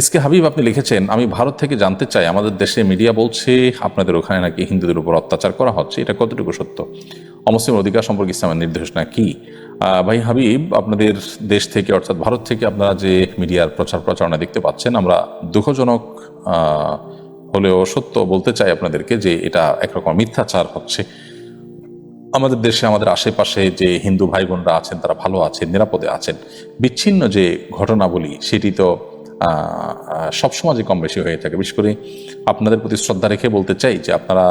SK Habib আপনি লিখেছেন, আমি ভারত থেকে জানতে চাই, আমাদের দেশে মিডিয়া বলছে আপনাদের ওখানে নাকি হিন্দুদের উপর অত্যাচার করা হচ্ছে। এটা কতটুকু সত্য? অমুসলিম অধিকার সম্পর্কে ইসলামের নির্দেশনা কি? ভাই হাবিব, আপনাদের দেশ থেকে, অর্থাৎ ভারত থেকে আপনারা যে মিডিয়ার প্রচার প্রচারণা দেখতে পাচ্ছেন, আমরা দুঃখজনক হলেও সত্য বলতে চাই আপনাদেরকে যে এটা একরকম মিথ্যাচার হচ্ছে। আমাদের দেশে, আমাদের আশেপাশে যে হিন্দু ভাই বোনরা আছেন, তারা ভালো আছেন, নিরাপদে আছেন। বিচ্ছিন্ন যে ঘটনাবলী, সেটি তো আহ, আহ, সব সমাজে কম বেশি হয়ে থাকে। বিশেষ করে আপনাদের প্রতি শ্রদ্ধা রেখে বলতে চাই যে আপনারা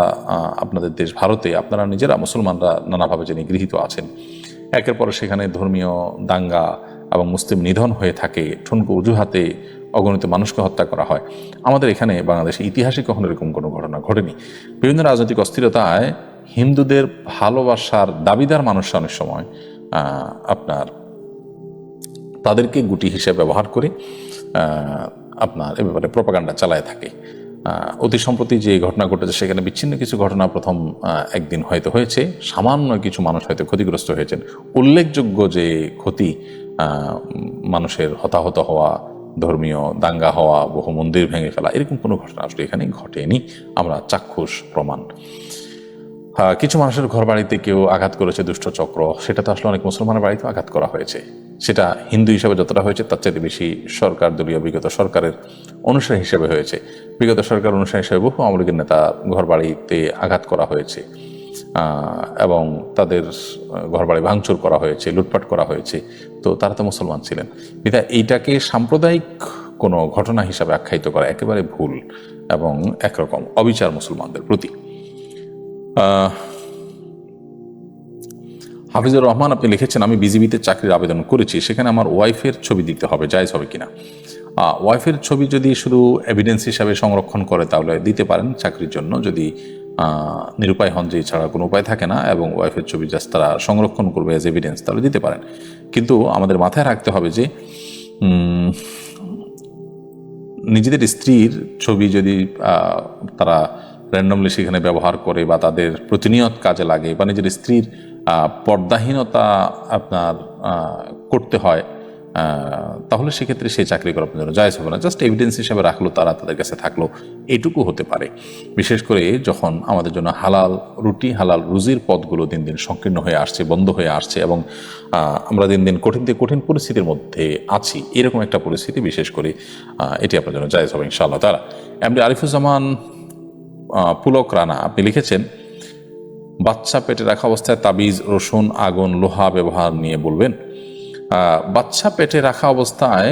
আপনাদের দেশ ভারতে আপনারা নিজেরা মুসলমানরা নানাভাবে যে নিগৃহীত আছেন। একের পর সেখানে ধর্মীয় দাঙ্গা এবং মুসলিম নিধন হয়ে থাকে ঠুনকু অজুহাতে অগণিত মানুষকে হত্যা করা হয়। আমাদের এখানে বাংলাদেশে ইতিহাসে কখনো এরকম কোনো ঘটনা ঘটেনি। বিভিন্ন রাজনৈতিক অস্থিরতায় হিন্দুদের ভালোবাসার দাবিদার মানুষরা অনেক সময় আপনার তাদেরকে গুটি হিসেবে ব্যবহার করে আপনার এ ব্যাপারে প্রপাগান্ডা চালায় থাকে। অতি সম্প্রতি যে ঘটনা ঘটেছে সেখানে বিচ্ছিন্ন কিছু ঘটনা প্রথম একদিন হয়তো হয়েছে। সামান্য কিছু মানুষ হয়তো ক্ষতিগ্রস্ত হয়েছেন। উল্লেখযোগ্য যে ক্ষতি মানুষের হতাহত হওয়া, ধর্মীয় দাঙ্গা হওয়া, বহু মন্দির ভেঙে ফেলা, এরকম কোনো ঘটনা আসলে এখানে ঘটেনি। আমরা চাক্ষুষ প্রমাণ। কিছু মানুষের ঘর বাড়িতে কেউ আঘাত করেছে দুষ্ট চক্র। সেটা তো আসলে অনেক মুসলমানের বাড়িতেও আঘাত করা হয়েছে। সেটা হিন্দু হিসেবে যতটা হয়েছে, তার চাইতে বেশি সরকার দলীয় বিগত সরকারের অনুসারী হিসেবে হয়েছে। বিগত সরকার অনুসারী হিসেবে বহু আওয়ামী লীগের নেতা ঘর বাড়িতে আঘাত করা হয়েছে। এবং তাদের ঘর বাড়ি ভাঙচুর করা হয়েছে, লুটপাট করা হয়েছে। তো তারা তো মুসলমান ছিলেন। বিধায় এইটাকে সাম্প্রদায়িক কোনো ঘটনা হিসাবে আখ্যায়িত করা একেবারে ভুল এবং একরকম অবিচার মুসলমানদের প্রতি। হাফিজুর রহমান, আপনি লিখেছেন, আমি বিজিবিতে চাকরির আবেদন করেছি, সেখানে আমার ওয়াইফের ছবি দিতে হবে, জায়জ হবে কিনা? ওয়াইফের ছবি যদি শুধু এভিডেন্স হিসাবে সংরক্ষণ করে, তাহলে দিতে পারেন চাকরির জন্য, যদি নিরুপায় হন, যে ছাড়া কোনো উপায় থাকে না, এবং ওয়াইফের ছবি জাস্ট তারা সংরক্ষণ করবে অ্যাজ এভিডেন্স তাহলে দিতে পারেন। কিন্তু আমাদের মাথায় রাখতে হবে যে নিজেদের স্ত্রীর ছবি যদি তারা র্যান্ডমলি সেখানে ব্যবহার করে বা তাদের প্রতিনিয়ত কাজে লাগে বা নিজের স্ত্রীর পর্দাহীনতা আপনার করতে হয় তাহলে সেক্ষেত্রে সেই চাকরি করার জন্য জায়জ হবে না। জাস্ট এভিডেন্স হিসাবে রাখল তারা তাদের কাছে থাকল, এটুকু হতে পারে। বিশেষ করে যখন আমাদের জন্য হালাল রুটি, হালাল রুজির পথগুলো দিন দিন সংকীর্ণ হয়ে আসছে, বন্ধ হয়ে আসছে এবং আমরা দিন দিন কঠিন থেকে কঠিন পরিস্থিতির মধ্যে আছি, এরকম একটা পরিস্থিতি বিশেষ করে এটি আপনার জন্য জায়জ হবে ইনশাআল্লাহ তারা এমনি আরিফুজ্জামান পুলক রানা, আপনি লিখেছেন, বাচ্চা পেটে রাখা অবস্থায় তাবিজ, রসুন, আগুন, লোহা ব্যবহার নিয়ে বলবেন। বাচ্চা পেটে রাখা অবস্থায়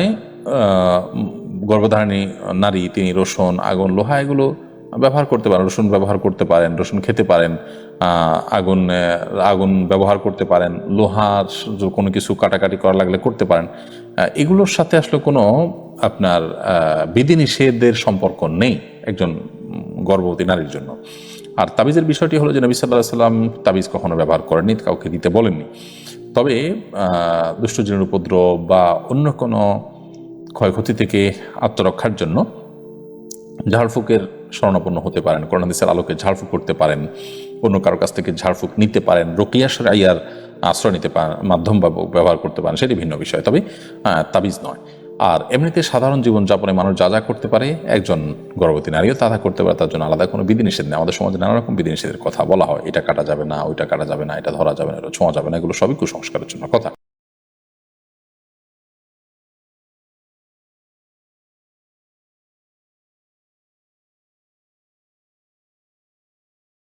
গর্ভধারণী নারী, তিনি রসুন, আগুন, লোহা এগুলো ব্যবহার করতে পারেন, রসুন ব্যবহার করতে পারেন, রসুন খেতে পারেন আগুন আগুন ব্যবহার করতে পারেন লোহার কোনো কিছু কাটাকাটি করা লাগলে করতে পারেন। এগুলোর সাথে আসলে কোনো আপনার বিধিনিষেধের সম্পর্ক নেই। একজন গর্ভবতী নারীর জন্য। আর তাবিজের বিষয়টি হলো যে নবী সাল্লাহ সাল্লাম তাবিজ কখনো ব্যবহার করেননি, কাউকে দিতে বলেননি। তবে দুষ্টজনের উপদ্রব বা অন্য কোনো ক্ষয়ক্ষতি থেকে আত্মরক্ষার জন্য ঝাড়ফুকের শরণাপন্ন হতে পারেন করোনাদিসের আলোকে ঝাড়ফুক করতে পারেন, অন্য কারও কাছ থেকে ঝাড়ফুক নিতে পারেন, রোকিয়া সরাইয়ার আশ্রয় নিতে পারেন, মাধ্যম ব্যবহার করতে পারেন, সেটি ভিন্ন বিষয়। তবে তাবিজ নয়। আর এমনিতে সাধারণ জীবনযাপনে মানুষ যা যা করতে পারে, একজন গর্ভবতী নারীও তা তা করতে পারে, তার জন্য আলাদা কোনো বিধিনিষেধ নেই। আমাদের সমাজে নানা রকম বিধিনিষেধের কথা বলা হয়। এটা কাটা যাবে না, ওইটা কাটা যাবে না, এটা ধরা যাবে না, এটা ছোঁয়া যাবে না, এগুলো সবই কুসংস্কারের জন্য কথা।